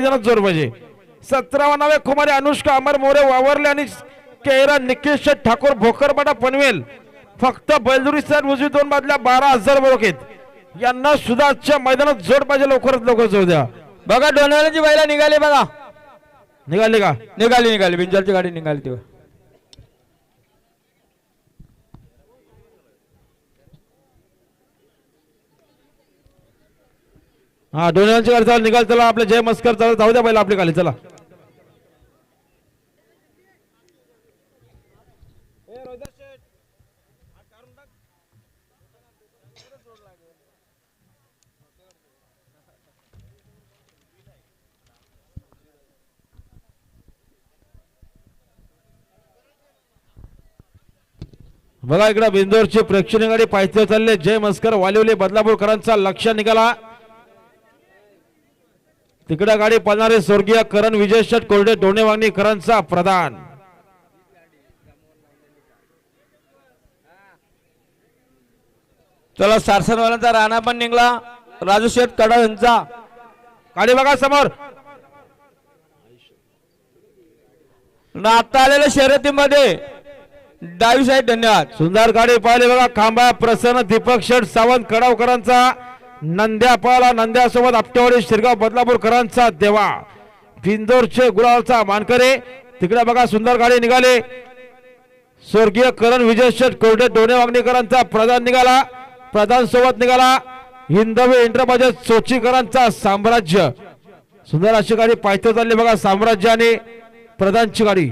मैदानात जोर पाहिजे सतरावा नावे कुमारी अनुष्का अमर मोरे वावरले आणि केरा निकेश ठाकूर भोकरपाडा पनवेल. फक्त बैलदुरी सर उजवी दोन बाजल्या बारा हजार आहेत यांना सुद्धा आजच्या मैदानात जोड पाहिजे लवकरात लवकर जोड द्या. बघा डोनेवाल्याची बैला निघाली बघा. निघाले का? निघाली निघाली. बिंजलची गाडी निघाली तेव्हा हा डोन्याची गाडी चालू निघाल चला आपल्या जय मस्कर चालू जाऊ द्या पहिला आपली खाली चला. बघा इकडे बिंदोरची प्रेक्षणीय गाडी पायथ्यावर चालले जय मस्कर वालिवले बदलापूरकरांचा लक्ष निघाला. तिकडे गाडी पळणारे स्वर्गीय करण विजय शेट कोरडे डोणे वागणीकरांचा प्रधान. चला सारसनवाल्यांचा राणा पण निघला. राजू शेठ कडा यांचा. गाडी बघा समोर. न आता आलेल्या शर्यतीमध्ये. डावी साईड धन्यवाद. सुंदर गाडी पाहिली बघा खांबा प्रसन्न दीपक शेठ सावंत कडावकरांचा. नंद्यापाळा नंद्यासोबत आपटेवाडी शिरगाव बदलापूरकरांचा देवा. बिंदोरचे गुलालचा मानकरे. तिकडे बघा सुंदर गाडी निघाले. स्वर्गीय करण विजय शेठ कोरडे डोणे वागणीकरांचा प्रधान निघाला. प्रधान सोबत निघाला. हिंदवे इंटरबाजे चोचीकरांचा साम्राज्य. सुंदर अशी गाडी पायथ्यावर चालली बघा साम्राज्य आणि प्रधानची गाडी.